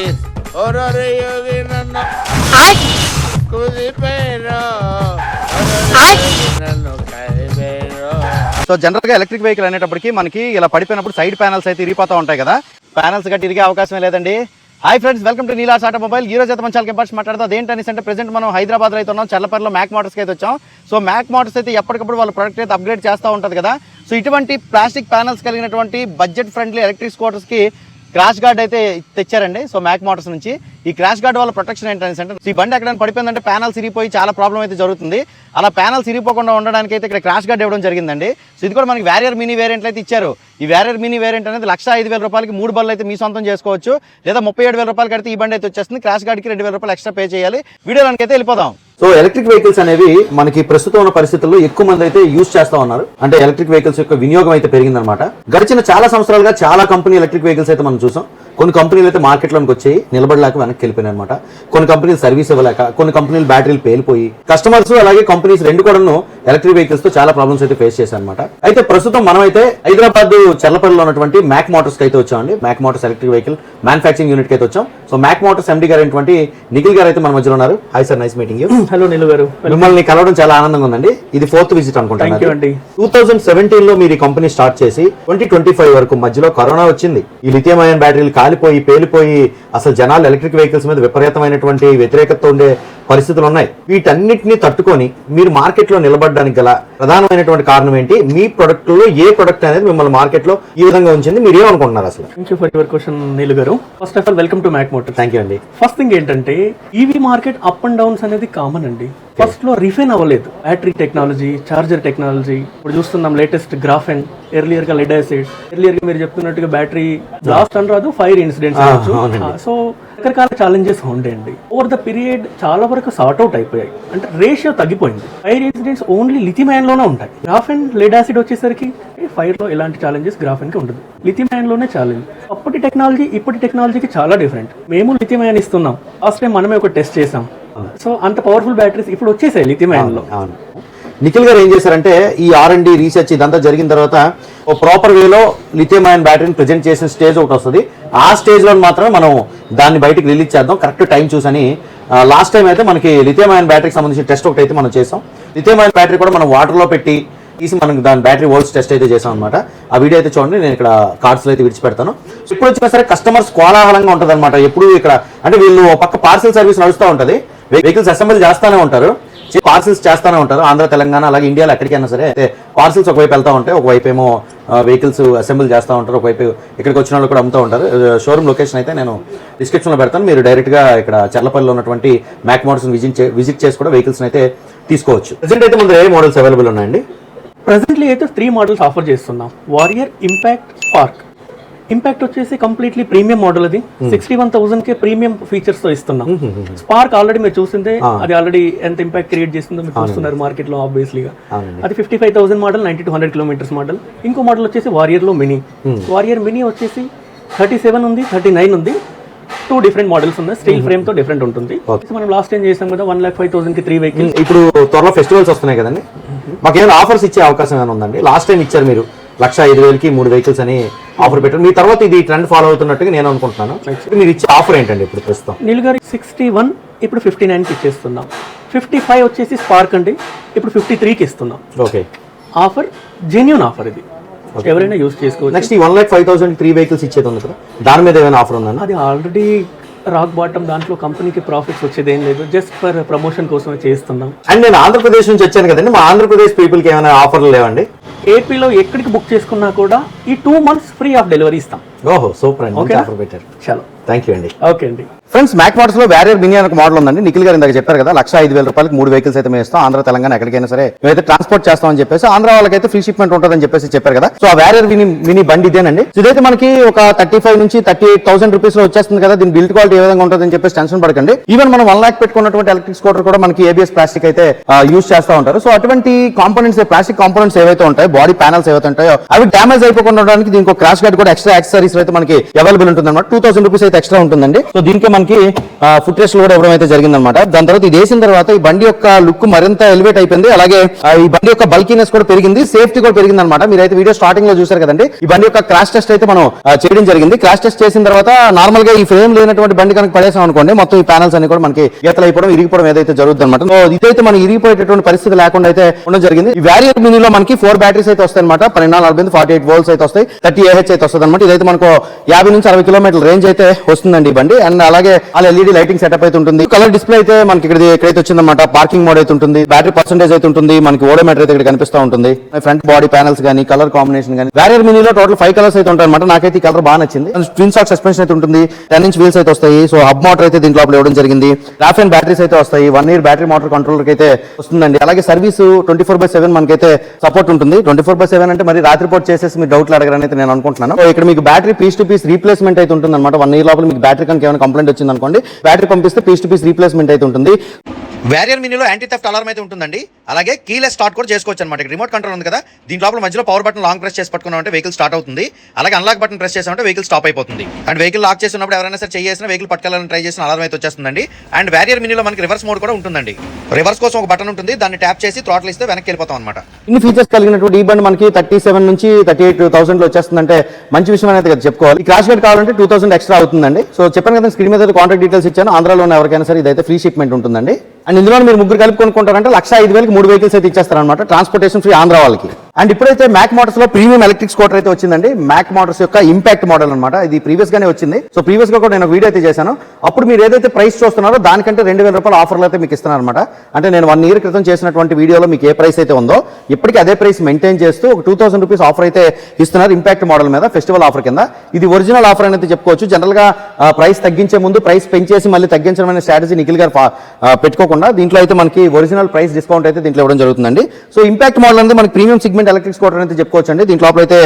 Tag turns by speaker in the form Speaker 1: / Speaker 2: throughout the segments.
Speaker 1: యోగి నన్ను నన్ను
Speaker 2: సో జనరల్గా ఎలక్ట్రిక్ వెహికల్ అనేటప్పటికి మనకి ఇలా పడిపోయినప్పుడు సైడ్ ప్యానల్స్ అయితే ఇరిగిపోతూ ఉంటాయి కదా. ప్యానల్స్ గట్టి ఇరిగే అవకాశం లేదండి. Hi friends welcome to Neela's automobile. ఈ రోజు అయితే మనం చాలా కెంపర్స్ మాట్లాడదాం? అదేంటనేసి అంటే ప్రెసెంట్ మనం హైదరాబాద్ అయితే ఉన్నాం. చల్లపల్లిలో మ్యాక్ మోటార్స్కి అయితే వచ్చాం. సో మ్యాక్ మోటార్స్ అయితే ఎప్పటికప్పుడు వాళ్ళ ప్రొడక్ట్ అయితే అప్గ్రేడ్ చేస్తూ ఉంటుంది కదా. సో ఇటువంటి ప్లాస్టిక్ ప్యానల్స్ కలిగినటువంటి బడ్జెట్ ఫ్రెండ్లీ ఎలక్ట్రిక్ స్కూటర్స్కి క్రాష్ గార్డ్ అయితే తెచ్చారండి. సో మ్యాక్ మోటార్స్ నుంచి. ఈ క్రాష్ గార్డ్ వల్ల ప్రొటెక్షన్ ఏంటనేసి అంటే ఈ బండి ఎక్కడైనా పడిపోయిందంటే ప్యానల్ సిరిపోయి చాలా ప్రాబ్లం అయితే జరుగుతుంది. అలా ప్యానల్ సిరిపోకుండా ఉండడానికి అయితే ఇక్కడ క్రాష్ గార్డ్ ఇవ్వడం జరిగిందండి. సో ఇది కూడా మనకి వ్యారియర్ మినీ వేరియంట్లు అయితే ఇచ్చారు. ఈ వ్యారియర్ మినీ వేరియంట్ అనేది లక్ష ఐదు వేల రూపాయలకి మూడు బళ్ళు అయితే మీ సొంతం చేసుకోవచ్చు. లేదా ముప్పై ఏడు వేల రూపాయలు కడితే ఈ బండి అయితే వచ్చేస్తుంది. క్రాష్ గార్డ్కి రెండు వేల రూపాయలు ఎక్స్ట్రా పే చేయాలి. వీడియోలోకి అయితే వెళ్ళిపోదాం. సో ఎలక్ట్రిక్ వెహికల్స్ అనేవి మనకి ప్రస్తుతం ఉన్న పరిస్థితుల్లో ఎక్కువ మంది అయితే యూజ్ చేస్తా ఉన్నారు. అంటే ఎలక్ట్రిక్ వెహికల్స్ యొక్క వినియోగం అయితే పెరిగిందనమాట గడిచిన చాలా సంవత్సరాలుగా చాలా కంపెనీ ఎలక్ట్రిక్ వెహికల్స్ అయితే మనం చూసాం. కొన్ని కంపెనీలు అయితే మార్కెట్లోకి వచ్చాయి నిలబడలేక వెనక్కి వెళ్ళిపోయినాయి అనమాట కొన్ని కంపెనీలు సర్వీస్ ఇవ్వలేక కొన్ని కంపెనీలు బ్యాటరీలు పేలిపోయి కస్టమర్స్ అలాగే కంపెనీస్ రెండు కూడాను ఎలక్ట్రిక్ వెహికల్స్తో చాలా ప్రాబ్లమ్స్ అయితే ఫేస్ చేశారు అనమాట అయితే ప్రస్తుతం మనం అయితే హైదరాబాద్ చల్లపల్లిలో ఉన్నటువంటి మ్యాక్ మోటార్స్కి అయితే వచ్చామండి. Mac Motors electric vehicle manufacturing యూనిట్కి అయితే వచ్చాం. సో మ్యాక్ మోటార్స్ ఎండి గారు అయినటువంటి నిఖిల్ గారు అయితే మన మధ్యలో ఉన్నారు. Hi sir nice meeting you
Speaker 3: hello Nilu గారు.
Speaker 2: మిమ్మల్ని కలవడం చాలా ఆనందంగా ఉందండి. ఇది ఫోర్త్ విజిట్ అనుకుంటాను టూ థౌజండ్ సెవెంటీన్లో మీరు ఈ కంపెనీ స్టార్ట్ చేసి ట్వంటీ ట్వంటీ ఫైవ్ వరకు మధ్యలో కరోనా వచ్చింది. ఈ లిథియం అయన్ బ్యాటరీలు కాలిపోయి పేలిపోయి అసలు జనాలు ఎలక్ట్రిక్ వెహికల్స్ మీద విపరీతమైనటువంటి వ్యతిరేకత ఉండే పరిస్థితులు ఉన్నాయి వీటన్నిటిని తట్టుకొని మీరు మార్కెట్లో నిలబడడానికి గల ప్రధానమైనటువంటి కారణం ఏంటి? మీ ప్రొడక్ట్లో ఏ ప్రొడక్ట్ అనేది మిమ్మల్ని మార్కెట్లో ఈ విధంగా ఉంచింది మీరు ఏమనుకుంటున్నారు అసలు?
Speaker 3: Thank you for your question Neelu గారు. First of all welcome to Mac Motor
Speaker 2: thank you అండి.
Speaker 3: ఫస్ట్ థింగ్ ఏంటంటే EV market up and downs అనేది కామన్ అండి. ఫస్ట్లో రిఫైన్ అవ్వలేదు. బ్యాటరీ టెక్నాలజీ చార్జర్ టెక్నాలజీ ఇప్పుడు చూస్తున్నాం లేటెస్ట్ గ్రాఫెన్ ఎర్లియర్గా లెడ్ యాసిడ్ ఎర్లియర్గా మీరు చెప్తున్నట్టుగా బ్యాటరీ బ్లాస్ట్ అని రాదు ఫైర్ ఇన్సిడెంట్స్. సో రకరకాల ఛాలెంజెస్ ఉండేయండి. ఓవర్ ద పీరియడ్ చాలా వరకు సార్ట్ అవుట్ అయిపోయాయి. అంటే రేషియో తగ్గిపోయింది. ఫైర్ ఇన్సిడెంట్స్ ఓన్లీ లిథియం లోనే ఉంటాయి. గ్రాఫెన్ లెడ్ యాసిడ్ వచ్చేసరికి ఫైర్లో ఎలాంటి ఛాలెంజెస్ గ్రాఫెన్కి ఉండదు. లిథియం లోనే ఛాలెంజ్ అప్పటి టెక్నాలజీ ఇప్పటి టెక్నాలజీకి చాలా డిఫరెంట్ మేము లిథియం అయాన్ ఇస్తున్నాం. లాస్ట్ టైం మనమే ఒక టెస్ట్ చేసాం సో అంత పవర్ఫుల్ బ్యాటరీస్ ఇప్పుడు వచ్చేసాయి లిథియం లో.
Speaker 2: నిఖిల్ గారు ఏం చేశారంటే ఈ ఆర్ అండ్ డి రీసెర్చ్ ఇదంతా జరిగిన తర్వాత ఓ ప్రాపర్ వేలో లిథియం అయన్ బ్యాటరీని ప్రజెంట్ చేసిన స్టేజ్ ఒకటి వస్తుంది. ఆ స్టేజ్లో మాత్రమే మనం దాన్ని బయటికి రిలీజ్ చేద్దాం. కరెక్ట్ టైం చూసని లాస్ట్ టైం అయితే మనకి లిథియం అయన్ బ్యాటరీకి సంబంధించిన టెస్ట్ ఒకటి అయితే మనం చేసాం. లిథియం అయన్ బ్యాటరీ కూడా మనం వాటర్లో పెట్టి తీసి మనకి దాని బ్యాటరీ వోల్ట్స్ టెస్ట్ అయితే చేసాం అనమాట ఆ వీడియో అయితే చూడండి నేను ఇక్కడ కార్డ్స్ అయితే విడిచిపెడతాను. ఇప్పుడు వచ్చినా సరే కస్టమర్స్ కోలాహలంగా ఉంటుంది అనమాట ఎప్పుడు ఇక్కడ అంటే వీళ్ళు పక్క పార్సల్ సర్వీస్ నడుస్తూ ఉంటుంది. వెహికల్స్ అసెంబ్లీ చేస్తానే ఉంటారు. పార్సిల్స్ చేస్తానే ఉంటారు. ఆంధ్ర తెలంగాణ అలాగే ఇండియాలో ఎక్కడికైనా సరే. అయితే పార్సిల్స్ ఒకవైపు వెళ్తూ ఉంటాయి ఒకవైపు ఏమో వెహికల్స్ అసెంబ్లీ చేస్తూ ఉంటారు ఒకవైపు ఇక్కడికి వచ్చిన వాళ్ళు కూడా అమ్ముతూ ఉంటారు. షోరూమ్ లొకేషన్ అయితే నేను డిస్క్రిప్షన్లో పెడతాను. మీరు డైరెక్ట్గా ఇక్కడ చల్లపల్లిలో ఉన్నటువంటి మ్యాక్ మోడల్స్ విజిట్ విజిట్ చేసి కూడా వెహికల్స్ అయితే తీసుకోవచ్చు. ప్రజెంట్ అయితే ముందు ఏ మోడల్స్ అవైలబుల్ ఉన్నాయండి?
Speaker 3: ప్రజెంట్లీ అయితే త్రీ మోడల్స్ ఆఫర్ చేస్తున్నాం. వారియర్ ఇంపాక్ట్ స్పార్క్ ఇంపాక్ట్ వచ్చేసి కంప్లీట్లీ ప్రీమియం మోడల్ అది. సిక్స్టీ వన్ థౌసండ్ కే ప్రీమియం ఫీచర్స్తో ఇస్తున్నాం. స్పార్క్ ఆల్రెడీ మీరు చూసిందే. అది ఆల్రెడీ ఎంత ఇంపాక్ట్ క్రియేట్ చేస్తుందో మీరు చూస్తున్నారు మార్కెట్లో ఆబ్వియస్లీగా
Speaker 2: అవునండి.
Speaker 3: అది fifty five thousand model ninety two hundred kilometres model ఇంకో మోడల్ వచ్చేసి వారియర్లో మినీ వారియర్ మినీ వచ్చేసి థర్టీ సెవెన్ ఉంది థర్టీ నైన్ ఉంది. టూ డిఫరెంట్ మోడల్స్ ఉన్నాయి. స్టీల్ ఫ్రేమ్తో డిఫరెంట్ ఉంటుంది. మనం లాస్ట్ టైం చేసాం కదా వన్ లాక్ ఫైవ్ థౌసండ్కి త్రీ వెహికల్
Speaker 2: ఇప్పుడు త్వరలో ఫెస్టివల్స్ వస్తున్నాయి కదండి. మాకు ఏమైనా ఆఫర్స్ ఇచ్చే అవకాశం ఏమైనా ఉందండి? లాస్ట్ టైం ఇచ్చారు మీరు. లక్ష ఐదు వేలకి మూడు వెహికల్స్ అని ఆఫర్ పెట్టారు. మీ తర్వాత ఇది ట్రెండ్ ఫాలో అవుతున్నట్టుగా నేను అనుకుంటున్నాను. మీరు ఇచ్చే ఆఫర్ ఏంటండి ఇప్పుడు ప్రస్తుతం?
Speaker 3: నీల్ గారి సిక్స్టీ వన్ ఇప్పుడు ఫిఫ్టీ నైన్కి ఇచ్చేస్తున్నాం. ఫిఫ్టీ ఫైవ్ వచ్చేసి స్పార్క్ అండి ఇప్పుడు ఫిఫ్టీ త్రీకి ఇస్తున్నాం.
Speaker 2: ఓకే
Speaker 3: ఆఫర్ జెన్యున్ ఆఫర్ ఇది. ఎవరైనా యూస్ చేసుకోవచ్చు.
Speaker 2: నెక్స్ట్ ఈ one lakh five thousand three vehicles ఇచ్చేది ఉంది కదా. దాని మీద ఏమైనా ఆఫర్ ఉందా
Speaker 3: అది ఆల్రెడీ రాక్ బాటమ్ దాంట్లో కంపెనీకి ప్రాఫిట్స్ వచ్చేది ఏం లేదు. జస్ట్ ఫర్ ప్రమోషన్ కోసమే చేస్తున్నాం.
Speaker 2: అండ్ నేను ఆంధ్రప్రదేశ్ నుంచి వచ్చాను కదండి. మా ఆంధ్రప్రదేశ్ పీపుల్కి ఏమైనా ఆఫర్లు లేవండి?
Speaker 3: ఏపీలో ఎక్కడికి బుక్ చేసుకున్నా కూడా ఈ two months free of delivery ఇస్తాం.
Speaker 2: ఓహో సూపర్ అండి.
Speaker 3: ఓకేనా?
Speaker 2: ఆఫర్ పెట్టారు.
Speaker 3: చలో.
Speaker 2: థ్యాంక్ యూ అండి.
Speaker 3: ఓకే అండి.
Speaker 2: ఫ్రెండ్స్ మ్యాక్ మోడల్స్లో వ్యారియర్ మినీ ఒక మోడల్ ఉందండి. నిఖిల్ గారు ఇందాక చెప్పారు కదా లక్ష ఐదు వేల రూపాయలకి మూడు వెహికల్స్ అయితే మేము ఇస్తాం. ఆంధ్ర తెలంగాణ ఎక్కడికైనా సరే మేమైతే ట్రాన్స్పోర్ట్ చేస్తామని చెప్పేసి ఆంధ్ర వాళ్ళకైతే ఫ్రీ షిప్మెంట్ ఉంటుందని చెప్పేసి చెప్పారు కదా. సో ఆ వ్యారియర్ మినీ మినీ బండి ఇదేనండి. ఇదైతే మనకి ఒక థర్టీ ఫైవ్ నుంచి థర్టీ ఎయిట్ థౌసండ్ రూపీస్లో వచ్చేస్తుంది కదా. దీని బిల్డ్ క్వాలిటీ ఏ విధంగా ఉంటుందని చెప్పేసి టెన్షన్ పడకండి. ఈవెన్ మనం వన్ లాక్ పెట్టుకున్నటువంటి ఎలక్ట్రిక్ స్కూటర్ కూడా మనకి ఏబిఎస్ ప్లాస్టిక్ అయితే యూస్ చేస్తూ ఉంటారు. సో అటువంటి కాంపోనెంట్స్ ప్లాస్టిక్ కాంపోనెంట్స్ ఏవైతే ఉంటాయో బాడీ ప్యానల్స్ ఏవైతే ఉంటాయో అవి డామేజ్ అయిపోకుండా ఉండడానికి దీనికి క్రాష్ గార్డ్ కూడా ఎక్స్ట్రా యాక్సరీస్ అయితే మనకి అవైలబుల్ ఉంటుంది అనమాట టూ థౌసండ్ రూపీస్ అయితే ఎక్స్ట్రా ఉంటుందండి. సో దీనికి మనకి ఫుట్ రెస్ట్ కూడా ఇవ్వడం అయితే జరిగిందనమాట దాని తర్వాత ఇది వేసిన తర్వాత ఈ బండి యొక్క లుక్ మరింత ఎలివేట్ అయిపోయింది. అలాగే ఈ బండి యొక్క బల్కీనెస్ కూడా పెరిగింది. సేఫ్టీ కూడా పెరిగింది అనమాట మీరైతే వీడియో స్టార్టింగ్లో చూసారు కదండి. ఈ బండి యొక్క క్రాష్ టెస్ట్ అయితే మనం చేయడం జరిగింది. క్రాష్ టెస్ట్ చేసిన తర్వాత నార్మల్గా ఈ ఫ్రేమ్ లేనటువంటి బండి కనుక పడేసాం అనుకోండి మొత్తం ఈ ప్యానల్స్ అన్ని కూడా మనకి గీతలు అయిపోవడం ఇరిగిపోవడం ఏదైతే జరుగుతుంది అనమాట ఇదైతే మనం ఇరిగిపోయేటటువంటి పరిస్థితి లేకుండా అయితే ఉండడం జరిగింది. ఈ వ్యారియర్ మినీలో మనకి ఫోర్ బ్యాటరీస్ అయితే వస్తాయి అనమాట పన్నెండు నాలుగు నలభై ఫార్టీ ఎయిట్ వోల్స్ అయితే వస్తాయి. థర్టీ ఏహెచ్ అయితే వస్తుంది అనమాట ఇదైతే మనకు యాభై నుంచి అరవై కిలోమీటర్ల రేంజ్ అయితే వస్తుందండి ఈ బండి. అండ్ అలాగే అలా ఎల్ఈడి లైటింగ్ సెటప్ అయితే ఉంటుంది. కలర్ డిస్ప్లే అయితే మనకి ఇక్కడ ఎక్కడైతే వచ్చిందన్నమాట. పార్కింగ్ మోడ్ అయితే ఉంటుంది. బ్యాటరీ పర్సెంటేజ్ అయితే ఉంటుంది. మనకి ఓడోమీటర్ అయితే ఇక్కడ కనిపిస్తూ ఉంటుంది. ఫ్రంట్ బాడీ ప్యానల్స్ కానీ కలర్ కాంబినేషన్ కానీ వ్యారియర్ మినీలో టోటల్ ఫైవ్ కలర్స్ అయితే ఉంటాయి అనమాట నాకైతే ఈ కలర్ బాగా నచ్చింది. ట్విన్ షాక్ సస్పెన్షన్ అయితే ఉంటుంది. టెన్ ఇంచ్ వీల్స్ అయితే వస్తాయి. సో హబ్ మోటార్ అయితే దీంట్లో ఇవ్వడం జరిగింది. రాఫెన్ బ్యాటరీస్ అయితే వస్తాయి. One year battery motor controller అయితే వస్తుందండి. అలాగే service twenty four by seven మనకైతే సపోర్ట్ ఉంటుంది. ట్వంటీ ఫోర్ బై సెవెన్ అంటే మరి రాత్రిపూట చేసేసి మీరు డౌట్లు అడగరని అయితే నేను అనుకుంటున్నాను. ఇక్కడ మీకు battery piece to piece replacement అయితే ఉంటుంది అనమాట వన్ ఇయర్ లోపల మీకు బ్యాటరీ కనుక ఏమైనా కంప్లైంట్ వచ్చింది అనుకోండి బ్యాటరీ పంపిస్తే పీస్ టు పీస్ రీప్లేస్మెంట్ అయితే ఉంటుంది. వ్యారియర్ మినీలో యాంటీ థెఫ్ట్ అలారం అయితే ఉంటుందండి. అలాగే కీలెస్ స్టార్ట్ కూడా చేసుకోవచ్చు అనమాట రిమోట్ కంట్రోల్ ఉంది కదా. దీని లోపల మధ్యలో పవర్ బటన్ లాంగ్ ప్రెస్ చేసి పట్టుకున్నామంటే వెహికల్ స్టార్ట్ అవుతుంది. అలాగే అన్లాక్ బటన్ ప్రెస్ చేసామంటే వెహికల్ స్టాప్ అయిపోతుంది. అండ్ వెహికల్ లాక్ చేసినప్పుడు ఎవరైనా సరే చేసిన వెహికల్ పట్టుకెళ్ళాలని ట్రై చేసిన అలారం అయితే వచ్చేస్తుందండి. అండ్ వ్యారియర్ మినీలో మనకి రివర్స్ మోడ్ కూడా ఉంటుందండి. రివర్స్ కోసం ఒక బటన్ ఉంటుంది. దాన్ని ట్యాప్ చేసి థ్రాట్ల్ ఇస్తే వెనక్కి వెళ్ళిపోతాం అనమాట ఇన్ని ఫీచర్స్ కలిగినటువంటి ఈ బండి మనకి థర్టీ సెవెన్ నుంచి థర్టీ ఎయిట్ థౌసండ్లో వచ్చేస్తుందంటే మంచి విషయం అనేది కదా చెప్పుకోవాలి. క్రాష్ గేట్ కావాలంటే టూ థౌసండ్ ఎక్స్ట్రా అవుతుందండి. సో చెప్పాను కదా స్క్రీన్ మీద కాంటాక్ట్ డీటెయిల్స్ ఇచ్చాను. ఆంధ్రాలో ఉన్న ఎవరికైనా సరే ఇదైతే ఫ్రీ షిప్మెంట్ ఉంటుందండి. అండ్ ఇందులో మీరు ముగ్గురు కలిపి కొనుక్కుంటారంటే లక్ష ఐదు వేలకి మూడు వెహికల్స్ అయితే ఇచ్చేస్తారనమాట ట్రాన్స్పోర్టేషన్ ఫ్రీ ఆంధ్ర వాళ్ళకి. అండ్ ఇప్పుడైతే మ్యాక్ మోటార్స్లో ప్రీమియం ఎలక్ట్రిక్ స్కూటర్ అయితే వచ్చిందండి. మ్యాక్ మోటార్స్ యొక్క ఇంపాక్ట్ మోడల్ అనమాట ఇది ప్రీవియస్ గానే వచ్చింది. సో ప్రీవియస్గా కూడా నేను వీడియో అయితే చేశాను. అప్పుడు మీరు ఏదైతే ప్రైస్ చూస్తున్నారో దానికంటే రెండు వేల రూపాయల ఆఫర్లు అయితే మీకు ఇస్తున్నారు అనమాట అంటే నేను వన్ ఇయర్ క్రితం చేసినటువంటి వీడియోలో మీకు ఏ ప్రైస్ అయితే ఉందో ఇప్పటికీ అదే ప్రైస్ మెయింటైన్ చేస్తూ ఒక టూ థౌసండ్ రూపీస్ ఆఫర్ అయితే ఇస్తున్నారు ఇంపాక్ట్ మోడల్ మీద ఫెస్టివల్ ఆఫర్ కింద. ఇది ఒరిజినల్ ఆఫర్ అనేది చెప్పుకోవచ్చు. జనరల్గా ప్రైస్ తగ్గించే ముందు ప్రైస్ పెంచేసి మళ్ళీ తగ్గించడం అనే స్ట్రాటజీ నిఖిల్ గారు పెట్టుకోకుండా దీంట్లో అయితే మనకి ఒరిజినల్ ప్రైస్ డిస్కౌంట్ అయితే దీంట్లో ఇవ్వడం జరుగుతుందండి. సో ఇంపాక్ట్ మోడల్ అనేది మనకి ప్రీమియం సిగ్మెంట్ ఎలక్ట్రిక్ స్కూటర్ అయితే చెప్పుకోవచ్చు అండి దీంట్లో లోపల అయితే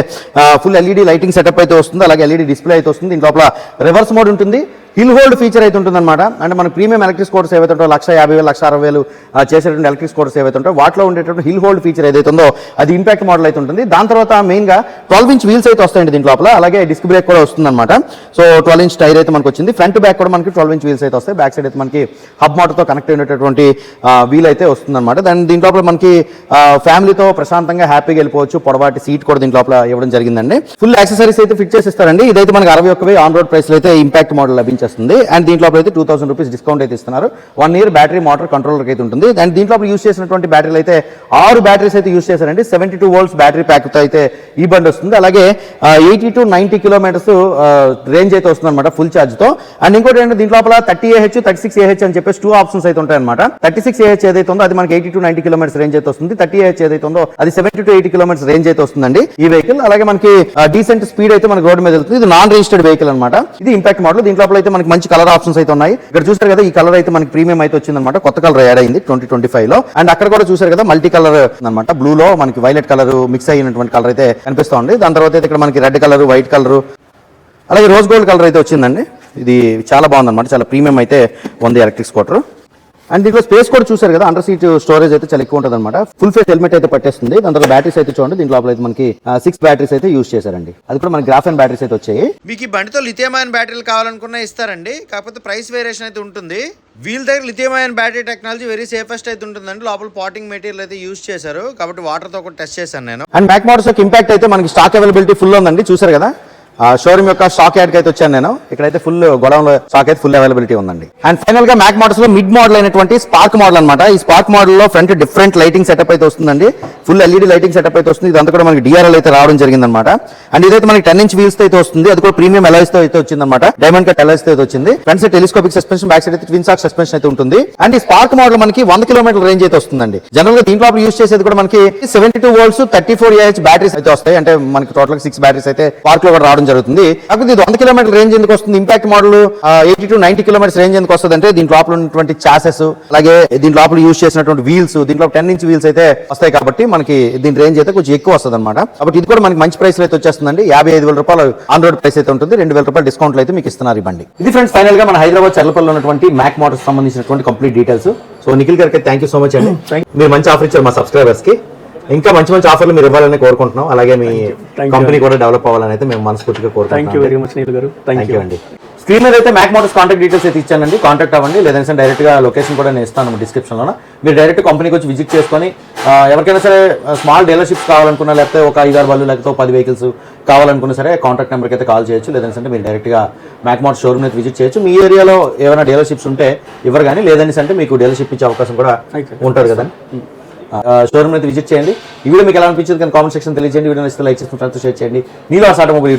Speaker 2: ఫుల్ ఎల్ఈడి లైటింగ్ సెటప్ అయితే వస్తుంది. అలాగే ఎల్ఈడి డిస్ప్లే అయితే వస్తుంది. దీంట్లో లోపల రివర్స్ మోడ్ ఉంటుంది. హిల్ హోల్డ్ ఫీచర్ అయితే ఉంటుందన్నమాట. అంటే మన ప్రీమియం ఎలక్ట్రిక్ స్కూటర్స్ ఏవైతే ఉంటాయో లక్ష యాభై వేలు లక్ష అరవై వేలు చేసేటువంటి ఎలక్ట్రిక్ స్కూటర్స్ ఏవైతే ఉంటాయో వాటిలో ఉండేటువంటి హిల్ హోల్డ్ ఫీచర్ ఏదైతే ఉందో అది ఇంపాక్ట్ మోడల్ అయితే ఉంటుంది. దాని తర్వాత మెయిన్గా ట్వెల్వ్ ఇంచ్ వీల్స్ అయితే వస్తాయండి దీంట్లో లోపల. అలాగే డిస్క్ బ్రేక్ కూడా వస్తుందన్నమాట. సో ట్వెల్వ్ ఇంచ్ టైర్ అయితే మనకు వచ్చింది. ఫ్రంట్ బ్యాక్ కూడా మనకి ట్వెల్వ్ ఇంచ్ వీల్స్ అయితే వస్తాయి. బ్యాక్ సైడ్ అయితే మనకి హబ్ మోటార్తో కనెక్ట్ అయినటువంటి వీల్ అయితే వస్తుందన్నమాట. దాని దీని లోపల మనకి ఫ్యామిలీతో ప్రశాంతంగా హ్యాపీగా వెళ్ళిపోవచ్చు. పొడవాటి సీట్ కూడా దీంట్లో లోపల ఇవ్వడం జరిగిందండి. ఫుల్ యాక్సెసరీస్ అయితే ఫిట్ చేసి ఇస్తారండి. ఇదైతే మనకి అరవై ఒక్క ఆన్ రోడ్ ప్రైస్ అయితే ఇంపాక్ట్ మోడల్ లభించింది. లభించేస్తుంది అండ్ దీంట్లో అయితే టూ థౌసండ్ రూపీస్ డిస్కౌంట్ అయితే ఇస్తున్నారు. One year battery motor controller అయితే ఉంటుంది. అండ్ దీంట్లో యూస్ చేసినటువంటి బ్యాటరీలు అయితే ఆరు బ్యాటరీస్ అయితే యూస్ చేశారండి. సెవెంటీ టూ వోల్ట్స్ బ్యాటరీ ప్యాక్తో అయితే ఈ బండి వస్తుంది. అలాగే eighty to ninety kilometres range అయితే వస్తుంది అనమాట ఫుల్ ఛార్జ్తో. అండ్ ఇంకోటి ఏంటంటే దీంట్లో లోపల thirty AH thirty six AH అని చెప్పేసి టూ ఆప్షన్స్ అయితే ఉంటాయి అనమాట థర్టీ సిక్స్ ఏహెచ్ ఏదైతే ఉందో అది మనకి eighty to ninety kilometres range అయితే వస్తుంది. థర్టీ ఏహెచ్ ఏదైతే ఉందో అది seventy to eighty kilometres range అయితే వస్తుందండి ఈ వెహికల్ అలాగే మనకి డీసెంట్ స్పీడ్ అయితే మనకి రోడ్డు మీద వెళ్తుంది. ఇది నాన్ రిజిస్టర్డ్ వెహికల్ అనమాట ఇది ఇంపాక్ట్ మోడల్ దీంట్లో అయితే మనకి మంచి కలర్ ఆప్షన్స్ అయితే ఉన్నాయి. ఇక్కడ చూసారు కదా ఈ కలర్ అయితే మనకి ప్రీమియం అయితే వచ్చింది అనమాట కొత్త కలర్ యాడ్ అయింది ట్వంటీ ట్వంటీ ఫైవ్లో. అండ్ అక్కడ కూడా చూసారు కదా మల్టీ కలర్ అనమాట బ్లూ లో మనకి వైలెట్ కలర్ మిక్స్ అయినటువంటి కలర్ అయితే కనిపిస్తా ఉంది. దాని తర్వాత అయితే ఇక్కడ మనకి రెడ్ కలర్ వైట్ కలర్ అలాగే రోజ్ గోల్డ్ కలర్ అయితే వచ్చిందండి. ఇది చాలా బాగుందన్నమాట. చాలా ప్రీమియం అయితే ఉంది ఎలక్ట్రిక్ స్కూటర్ అండ్ దీంట్లో స్పేస్ కూడా చూసారు కదా అండర్ సీట్ స్టోరేజ్ అయితే చాలా ఎక్కువ ఉంటుంది అనమాట ఫుల్ ఫేస్ హెల్మెట్ అయితే పట్టేస్తుంది. తర్వాత బ్యాటరీస్ అయితే చూడండి దీంట్లో లోపల అయితే మనకి సిక్స్ బ్యాటరీస్ అయితే యూస్ చేశారండి. అది కూడా మనకి గ్రాఫెన్ బ్యాటరీస్ అయితే వచ్చాయి.
Speaker 1: మీకు ఈ బండితో లిథియం అయన్ బ్యాటరీలు కావాలనుకున్నా ఇస్తారండి. కాకపోతే ప్రైస్ వేరియేషన్ అయితే ఉంటుంది. వీల్ దగ్గర lithium ion battery technology very safest అయితే ఉంటుందండి. లోపల పాటింగ్ మెటీరియల్ అయితే యూస్ చేశారు. కాబట్టి వాటర్తో కూడా టెస్ట్ చేశాను నేను.
Speaker 2: అండ్ బ్యాక్ మోడల్స్ యొక్క ఇంపాక్ట్ అయితే మనకి స్టాక్ అవైలబిలిటీ ఫుల్ ఉందండి. చూసారు కదా? షోరూమ్ యొక్క స్టాక్ యాడ్ అయితే వచ్చాను నేను. ఇక్కడైతే ఫుల్ గొడవలో స్టాక్ అయితే ఫుల్ అవైలబిలిటీ ఉందండి. అండ్ ఫైనల్గా మ్యాక్ మోడల్స్లో మిడ్ మోడల్ అయినటువంటి స్పార్క్ మోడల్ అన్నమాట. ఈ స్పార్క్ మోడల్లో ఫ్రంట్ డిఫరెంట్ లైటింగ్ సెటప్ అయితే వస్తుందండి. ఫుల్ ఎల్ఈడి లైటింగ్ సెటప్ అయితే వస్తుంది. ఇదంతా కూడా మనకి డిఆర్ఎల్ అయితే రావడం జరిగింది అనమాట అండ్ ఇదైతే మనకి టెన్ ఇంచ్ వీల్స్ అయితే వస్తుంది. అది కూడా ప్రీమియం ఎలాయిస్తో అయితే వచ్చింది అనమాట డైమండ్ కట్ ఎలాయిస్ అయితే వచ్చింది. Front side telescopic suspension back side అయితే ట్విన్ సాక్ సస్పెన్షన్ అయితే ఉంటుంది. అండ్ ఈ స్పార్క్ మోడల్ మనకి వంద కిలోమీటర్ రేంజ్ అయితే వస్తుందండి. జనరల్గా దీంట్లో యూస్ చేసేది కూడా మనకి seventy two volts thirty four AH batteries అయితే వస్తాయి. అంటే మనకి టోటల్ సిక్స్ బ్యాటరీస్ అయితే పార్క్లో కూడా రావడం జరుగుతుంది. కాకపోతే ఇది వంద కిలోమీటర్ రేంజ్ ఎందుకు వస్తుంది? Impact model eighty to ninety kilometres range ఎందుకు వస్తుంది అంటే దీని లోపల ఉన్నటువంటి చాసెస్ అలాగే దీని లోపల యూస్ చేసినటువంటి వీల్స్ దీంట్లో టెన్ ఇంచ్ వీల్స్ అయితే వస్తాయి కాబట్టి మనకి దీని రేంజ్ అయితే కొంచెం ఎక్కువ వస్తుంది అనమాట కాబట్టి ఇది కూడా మనకి మంచి ప్రైస్ అయితే వచ్చేస్తుందండి. యాభై ఐదు వేల రూపాయలు ఆన్ రోడ్ ప్రైస్ అయితే ఉంటుంది. రెండు వేల రూపాయలు డిస్కౌంట్ అయితే మీకు ఇస్తున్నారు ఈ బండి. ఇది ఫ్రెండ్స్ ఫైనల్గా మన హైదరాబాద్ చల్లపల్లిలో ఉన్నటువంటి మ్యాక్ మోటార్స్ సంబంధించినటువంటి కంప్లీట్ డీటెయిల్స్ సో నిఖిల్ గారికి థ్యాంక్ యూ సో మచ్ అండి. మీరు మంచి ఆఫర్ ఇచ్చారు మా సబ్స్క్రైబర్స్కి. ఇంకా మంచి మంచి ఆఫర్లు మీరు ఇవ్వాలని కోరుకుంటున్నాం. అలాగే మీ. కంపెనీ కూడా డెవలప్ అవ్వాలని అయితే మేము మనస్ఫూర్తిగా కోరుకుంటున్నాం. అండి. స్క్రీన్ మీద అయితే మ్యాక్ మోటార్స్ కాంటాక్ట్ డీటెయిల్స్ అయితే ఇచ్చానండి. కాంటాక్ట్ అవ్వండి. లేదంటే డైరెక్ట్గా లొకేషన్ కూడా నేను ఇస్తాను డిస్క్రిప్షన్లో మీరు డైరెక్ట్ కంపెనీకి వచ్చి విజిట్ చేసుకొని ఎవరికైనా సరే స్మాల్ డీలర్షిప్స్ కావాలనుకున్నా లేకపోతే ఒక ఐదారు బళ్ళు లేకపోతే పది వెహికల్స్ కావాలనుకున్నా సరే కాంటాక్ట్ నెంబర్కి అయితే కాల్ చేయొచ్చు. లేదంటే మీరు డైరెక్ట్గా మ్యాక్ మోటార్ షోరూమ్ అయితే విజిట్ చేయొచ్చు. మీ ఏరియాలో ఏమైనా డీలర్షిప్స్ ఉంటే ఇవ్వరు కానీ లేదని అంటే మీకు డీలర్షిప్ ఇచ్చే అవకాశం కూడా. ఉంటుంది కదా. షోరూమ్ అయితే విజిట్ చేయండి. ఈ వీడియో మీకు ఎలా అనిపించింది? కానీ కామెంట్ సెక్షన్ తెలియజేయండి. వీడియో నచ్చితే లైక్ చేసిన ఫ్రెండ్స్ షేర్ చేయండి. నీలో ఆటోమొబైల్